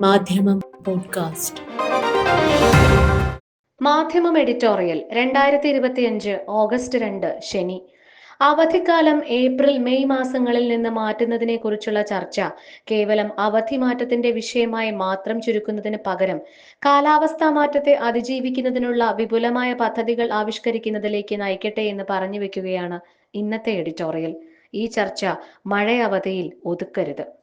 മാധ്യമം പോഡ്കാസ്റ്റ്. മാധ്യമം എഡിറ്റോറിയൽ രണ്ടായിരത്തി ഇരുപത്തിയഞ്ച് ഓഗസ്റ്റ് രണ്ട് ശനി. അവധിക്കാലം ഏപ്രിൽ മെയ് മാസങ്ങളിൽ നിന്ന് മാറ്റുന്നതിനെ കുറിച്ചുള്ള ചർച്ച കേവലം അവധി മാറ്റത്തിന്റെ വിഷയമായി മാത്രം ചുരുക്കുന്നതിന് പകരം കാലാവസ്ഥാ മാറ്റത്തെ അതിജീവിക്കുന്നതിനുള്ള വിപുലമായ പദ്ധതികൾ ആവിഷ്കരിക്കുന്നതിലേക്ക് നയിക്കട്ടെ എന്ന് പറഞ്ഞു വെക്കുകയാണ് ഇന്നത്തെ എഡിറ്റോറിയൽ. ഈ ചർച്ച മഴ അവധിയിൽ ഒതുക്കരുത്.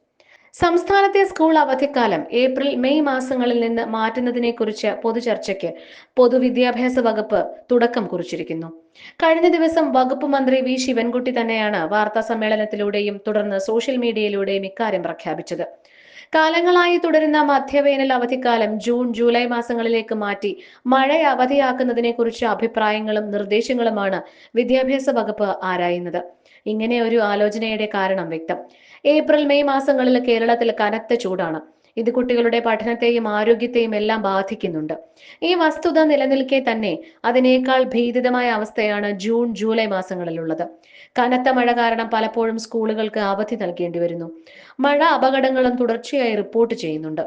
സംസ്ഥാനത്തെ സ്കൂൾ അവധിക്കാലം ഏപ്രിൽ മെയ് മാസങ്ങളിൽ നിന്ന് മാറ്റുന്നതിനെക്കുറിച്ച് പൊതുചർച്ചയ്ക്ക് പൊതുവിദ്യാഭ്യാസ വകുപ്പ് തുടക്കം കുറിച്ചിരിക്കുന്നു. കഴിഞ്ഞ ദിവസം വകുപ്പ് മന്ത്രി വി ശിവൻകുട്ടി തന്നെയാണ് വാർത്താ സമ്മേളനത്തിലൂടെയും തുടർന്ന് സോഷ്യൽ മീഡിയയിലൂടെയും ഇക്കാര്യം പ്രഖ്യാപിച്ചത്. കാലങ്ങളായി തുടരുന്ന മധ്യവേനൽ അവധിക്കാലം ജൂൺ ജൂലൈ മാസങ്ങളിലേക്ക് മാറ്റി മഴ അവധിയാക്കുന്നതിനെ കുറിച്ച് അഭിപ്രായങ്ങളും നിർദ്ദേശങ്ങളുമാണ് വിദ്യാഭ്യാസ വകുപ്പ് ആരായുന്നത്. ഇങ്ങനെ ഒരു ആലോചനയുടെ കാരണം വ്യക്തം. ഏപ്രിൽ മെയ് മാസങ്ങളിൽ കേരളത്തിൽ കനത്ത ചൂടാണ്. ഇത് കുട്ടികളുടെ പഠനത്തെയും ആരോഗ്യത്തെയും എല്ലാം ബാധിക്കുന്നുണ്ട്. ഈ വസ്തുത നിലനിൽക്കെ തന്നെ അതിനേക്കാൾ ഭീതിതമായ അവസ്ഥയാണ് ജൂൺ ജൂലൈ മാസങ്ങളിലുള്ളത്. കനത്ത മഴ കാരണം പലപ്പോഴും സ്കൂളുകൾക്ക് അവധി നൽകേണ്ടി വരുന്നു. മഴ അപകടങ്ങളും തുടർച്ചയായി റിപ്പോർട്ട് ചെയ്യുന്നുണ്ട്.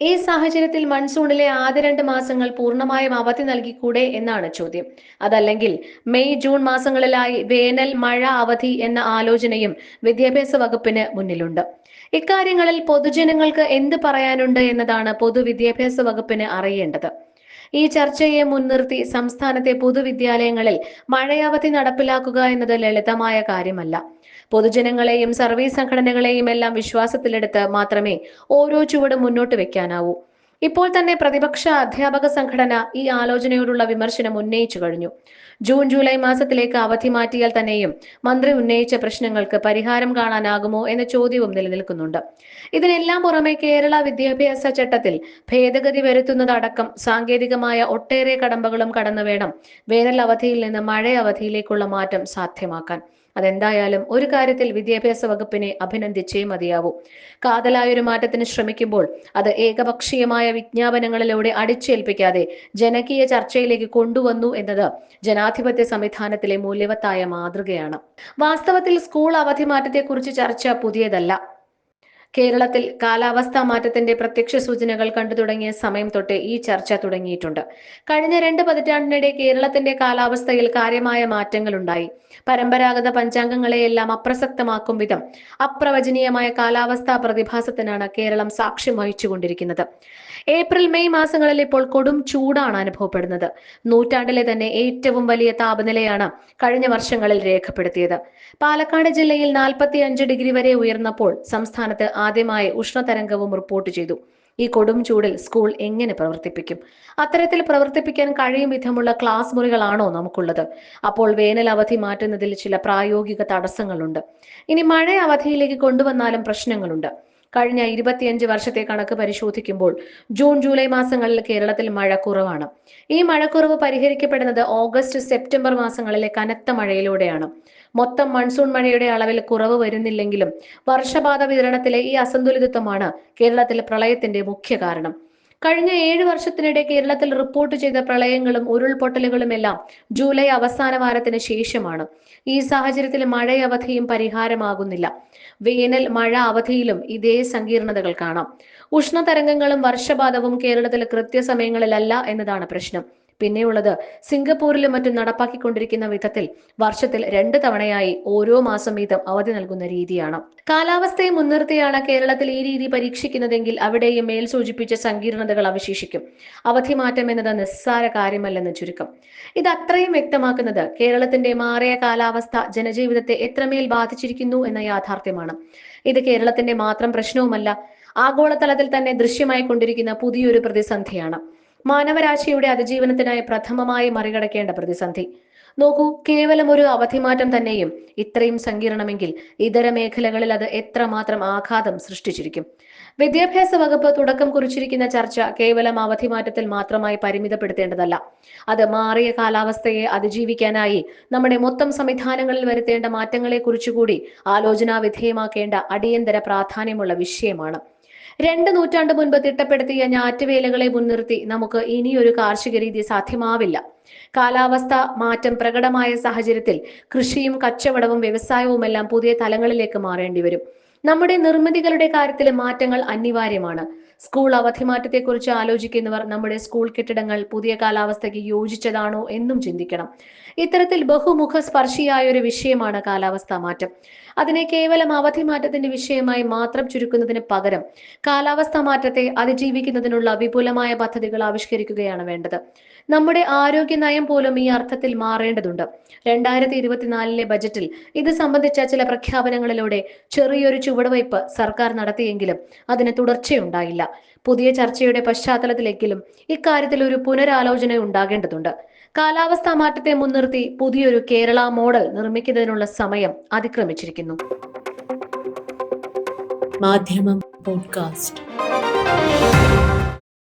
ഈ സാഹചര്യത്തിൽ മൺസൂണിലെ ആദ്യ രണ്ട് മാസങ്ങൾ പൂർണമായും അവധി നൽകിക്കൂടെ എന്നാണ് ചോദ്യം. അതല്ലെങ്കിൽ മെയ് ജൂൺ മാസങ്ങളിലായി വേനൽ മഴ അവധി എന്ന ആലോചനയും വിദ്യാഭ്യാസ വകുപ്പിന് മുന്നിലുണ്ട്. ഇക്കാര്യങ്ങളിൽ പൊതുജനങ്ങൾക്ക് എന്ത് പറയാനുണ്ട് എന്നതാണ് പൊതുവിദ്യാഭ്യാസ വകുപ്പിന് അറിയേണ്ടത്. ഈ ചർച്ചയെ മുൻനിർത്തി സംസ്ഥാനത്തെ പൊതുവിദ്യാലയങ്ങളിൽ മഴയവധി നടപ്പിലാക്കുക എന്നത് ലളിതമായ കാര്യമല്ല. പൊതുജനങ്ങളെയും സർവീസ് സംഘടനകളെയും എല്ലാം വിശ്വാസത്തിലെടുത്ത് മാത്രമേ ഓരോ ചുവടും മുന്നോട്ട് വെക്കാനാവൂ. ഇപ്പോൾ തന്നെ പ്രതിപക്ഷ അധ്യാപക സംഘടന ഈ ആലോചനയോടുള്ള വിമർശനം ഉന്നയിച്ചു കഴിഞ്ഞു. ജൂൺ ജൂലൈ മാസത്തിലേക്ക് അവധി മാറ്റിയാൽ തന്നെയും മന്ത്രി ഉന്നയിച്ച പ്രശ്നങ്ങൾക്ക് പരിഹാരം കാണാനാകുമോ എന്ന ചോദ്യവും നിലനിൽക്കുന്നുണ്ട്. ഇതിനെല്ലാം പുറമെ കേരള വിദ്യാഭ്യാസ ചട്ടത്തിൽ ഭേദഗതി വരുത്തുന്നതടക്കം സാങ്കേതികമായ ഒട്ടേറെ കടമ്പകളും കടന്നു വേണം വേനൽ അവധിയിൽ നിന്ന് മഴ അവധിയിലേക്കുള്ള മാറ്റം സാധ്യമാക്കാൻ. അതെന്തായാലും ഒരു കാര്യത്തിൽ വിദ്യാഭ്യാസ വകുപ്പിനെ അഭിനന്ദിച്ചേ മതിയാവൂ. കാതലായൊരു മാറ്റത്തിന് ശ്രമിക്കുമ്പോൾ അത് ഏകപക്ഷീയമായ വിജ്ഞാപനങ്ങളിലൂടെ അടിച്ചേൽപ്പിക്കാതെ ജനകീയ ചർച്ചയിലേക്ക് കൊണ്ടുവന്നു എന്നത് ജനാധിപത്യ സംവിധാനത്തിലെ മൂല്യവത്തായ മാതൃകയാണ്. വാസ്തവത്തിൽ സ്കൂൾ അവധി മാറ്റത്തെക്കുറിച്ച് ചർച്ച പുതിയതല്ല. കേരളത്തിൽ കാലാവസ്ഥാ മാറ്റത്തിന്റെ പ്രത്യക്ഷ സൂചനകൾ കണ്ടു തുടങ്ങിയ സമയം തൊട്ട് ഈ ചർച്ച തുടങ്ങിയിട്ടുണ്ട്. കഴിഞ്ഞ രണ്ട് പതിറ്റാണ്ടിനിടെ കേരളത്തിന്റെ കാലാവസ്ഥയിൽ കാര്യമായ മാറ്റങ്ങൾ ഉണ്ടായി. പരമ്പരാഗത പഞ്ചാംഗങ്ങളെയെല്ലാം അപ്രസക്തമാക്കും വിധം അപ്രവചനീയമായ കാലാവസ്ഥാ പ്രതിഭാസത്തിനാണ് കേരളം സാക്ഷ്യം വഹിച്ചുകൊണ്ടിരിക്കുന്നത്. ഏപ്രിൽ മെയ് മാസങ്ങളിൽ ഇപ്പോൾ കൊടും ചൂടാണ് അനുഭവപ്പെടുന്നത്. നൂറ്റാണ്ടിലെ തന്നെ ഏറ്റവും വലിയ താപനിലയാണ് കഴിഞ്ഞ വർഷങ്ങളിൽ രേഖപ്പെടുത്തിയത്. പാലക്കാട് ജില്ലയിൽ നാൽപ്പത്തി അഞ്ച് ഡിഗ്രി വരെ ഉയർന്നപ്പോൾ സംസ്ഥാനത്ത് ആദ്യമായി ഉഷ്ണതരംഗവും റിപ്പോർട്ട് ചെയ്തു. ഈ കൊടും ചൂടിൽ സ്കൂൾ എങ്ങനെ പ്രവർത്തിപ്പിക്കും? അത്തരത്തിൽ പ്രവർത്തിപ്പിക്കാൻ കഴിയും വിധമുള്ള ക്ലാസ് മുറികളാണോ നമുക്കുള്ളത്? അപ്പോൾ വേനൽ അവധി മാറ്റുന്നതിൽ ചില പ്രായോഗിക തടസ്സങ്ങളുണ്ട്. ഇനി മഴ അവധിയിലേക്ക് കൊണ്ടുവന്നാലും പ്രശ്നങ്ങളുണ്ട്. കഴിഞ്ഞ ഇരുപത്തിയഞ്ച് വർഷത്തെ കണക്ക് പരിശോധിക്കുമ്പോൾ ജൂൺ ജൂലൈ മാസങ്ങളിൽ കേരളത്തിൽ മഴ കുറവാണ്. ഈ മഴക്കുറവ് പരിഹരിക്കപ്പെടുന്നത് ഓഗസ്റ്റ് സെപ്റ്റംബർ മാസങ്ങളിലെ കനത്ത മഴയിലൂടെയാണ്. മൊത്തം മൺസൂൺ മഴയുടെ അളവിൽ കുറവ് വരുന്നില്ലെങ്കിലും വർഷപാത വിതരണത്തിലെ ഈ അസന്തുലിതത്വമാണ് കേരളത്തിലെ പ്രളയത്തിന്റെ മുഖ്യ കാരണം. കഴിഞ്ഞ ഏഴ് വർഷത്തിനിടെ കേരളത്തിൽ റിപ്പോർട്ട് ചെയ്ത പ്രളയങ്ങളും ഉരുൾപൊട്ടലുകളും എല്ലാം ജൂലൈ അവസാന വാരത്തിന് ശേഷമാണ്. ഈ സാഹചര്യത്തിൽ മഴ അവധിയും പരിഹാരമാകുന്നില്ല. വേനൽ മഴ അവധിയിലും ഇതേ സങ്കീർണതകൾ കാണാം. ഉഷ്ണതരംഗങ്ങളും വർഷപാതവും കേരളത്തിൽ കൃത്യസമയങ്ങളിലല്ല എന്നതാണ് പ്രശ്നം. പിന്നെയുള്ളത് സിംഗപ്പൂരിലും മറ്റും നടപ്പാക്കിക്കൊണ്ടിരിക്കുന്ന വിധത്തിൽ വർഷത്തിൽ രണ്ട് തവണയായി ഓരോ മാസം വീതം അവധി നൽകുന്ന രീതിയാണ്. കാലാവസ്ഥയെ മുൻനിർത്തിയാണ് കേരളത്തിൽ ഈ രീതി പരീക്ഷിക്കുന്നതെങ്കിൽ അവിടെയും മേൽ സൂചിപ്പിച്ച സങ്കീർണതകൾ അവശേഷിക്കും. അവധി മാറ്റം എന്നത് നിസ്സാര കാര്യമല്ലെന്ന് ചുരുക്കം. ഇത് അത്രയും വ്യക്തമാക്കുന്നത് കേരളത്തിന്റെ മാറിയ കാലാവസ്ഥ ജനജീവിതത്തെ എത്രമേൽ ബാധിച്ചിരിക്കുന്നു എന്ന യാഥാർത്ഥ്യമാണ്. ഇത് കേരളത്തിന്റെ മാത്രം പ്രശ്നവുമല്ല ആഗോളതലത്തിൽ തന്നെ ദൃശ്യമായി കൊണ്ടിരിക്കുന്ന പുതിയൊരു പ്രതിസന്ധിയാണ്. മാനവരാശിയുടെ അതിജീവനത്തിനായി പ്രഥമമായി മറികടക്കേണ്ട പ്രതിസന്ധി. നോക്കൂ കേവലം ഒരു അവധിമാറ്റം തന്നെയും ഇത്രയും സങ്കീർണമെങ്കിൽ ഇതര മേഖലകളിൽ അത് എത്രമാത്രം ആഘാതം സൃഷ്ടിച്ചിരിക്കും. വിദ്യാഭ്യാസ വകുപ്പ് തുടക്കം കുറിച്ചിരിക്കുന്ന ചർച്ച കേവലം അവധിമാറ്റത്തിൽ മാത്രമായി പരിമിതപ്പെടുത്തേണ്ടതല്ല. അത് മാറിയ കാലാവസ്ഥയെ അതിജീവിക്കാനായി നമ്മുടെ മൊത്തം സംവിധാനങ്ങളിൽ വരുത്തേണ്ട മാറ്റങ്ങളെ കുറിച്ചുകൂടി ആലോചനാ വിധേയമാക്കേണ്ട അടിയന്തര പ്രാധാന്യമുള്ള വിഷയമാണ്. രണ്ട് നൂറ്റാണ്ട് മുൻപ് തിട്ടപ്പെടുത്തിയ ഞാറ്റുവേലകളെ മുൻനിർത്തി നമുക്ക് ഇനിയൊരു കാർഷിക രീതി സാധ്യമാവില്ല. കാലാവസ്ഥ മാറ്റം പ്രകടമായ സാഹചര്യത്തിൽ കൃഷിയും കച്ചവടവും വ്യവസായവുമെല്ലാം പുതിയ തലങ്ങളിലേക്ക് മാറേണ്ടി വരും. നമ്മുടെ നിർമ്മിതികളുടെ കാര്യത്തിലെ മാറ്റങ്ങൾ അനിവാര്യമാണ്. സ്കൂൾ അവധി മാറ്റത്തെക്കുറിച്ച് ആലോചിക്കുന്നവർ നമ്മുടെ സ്കൂൾ കെട്ടിടങ്ങൾ പുതിയ കാലാവസ്ഥയ്ക്ക് യോജിച്ചതാണോ എന്നും ചിന്തിക്കണം. ഇത്തരത്തിൽ ബഹുമുഖ സ്പർശിയായ ഒരു വിഷയമാണ് കാലാവസ്ഥാ മാറ്റം. അതിനെ കേവലം അവധി മാറ്റത്തിന്റെ വിഷയമായി മാത്രം ചുരുക്കുന്നതിന് പകരം കാലാവസ്ഥാ മാറ്റത്തെ അതിജീവിക്കുന്നതിനുള്ള വിപുലമായ പദ്ധതികൾ ആവിഷ്കരിക്കുകയാണ് വേണ്ടത്. നമ്മുടെ ആരോഗ്യ നയം പോലും ഈ അർത്ഥത്തിൽ മാറേണ്ടതുണ്ട്. രണ്ടായിരത്തി ഇരുപത്തിനാലിലെ ബജറ്റിൽ ഇത് സംബന്ധിച്ച ചില പ്രഖ്യാപനങ്ങളിലൂടെ ചെറിയൊരു ചുവടുവയ്പ് സർക്കാർ നടത്തിയെങ്കിലും അതിന് തുടർച്ചയുണ്ടായില്ല. പുതിയ ചർച്ചയുടെ പശ്ചാത്തലത്തിലെങ്കിലും ഇക്കാര്യത്തിൽ ഒരു പുനരാലോചന ഉണ്ടാകേണ്ടതുണ്ട്. കാലാവസ്ഥാ മാറ്റത്തെ മുൻനിർത്തി പുതിയൊരു കേരള മോഡൽ നിർമ്മിക്കുന്നതിനുള്ള സമയം അതിക്രമിച്ചിരിക്കുന്നു. മാധ്യമം പോഡ്കാസ്റ്റ്.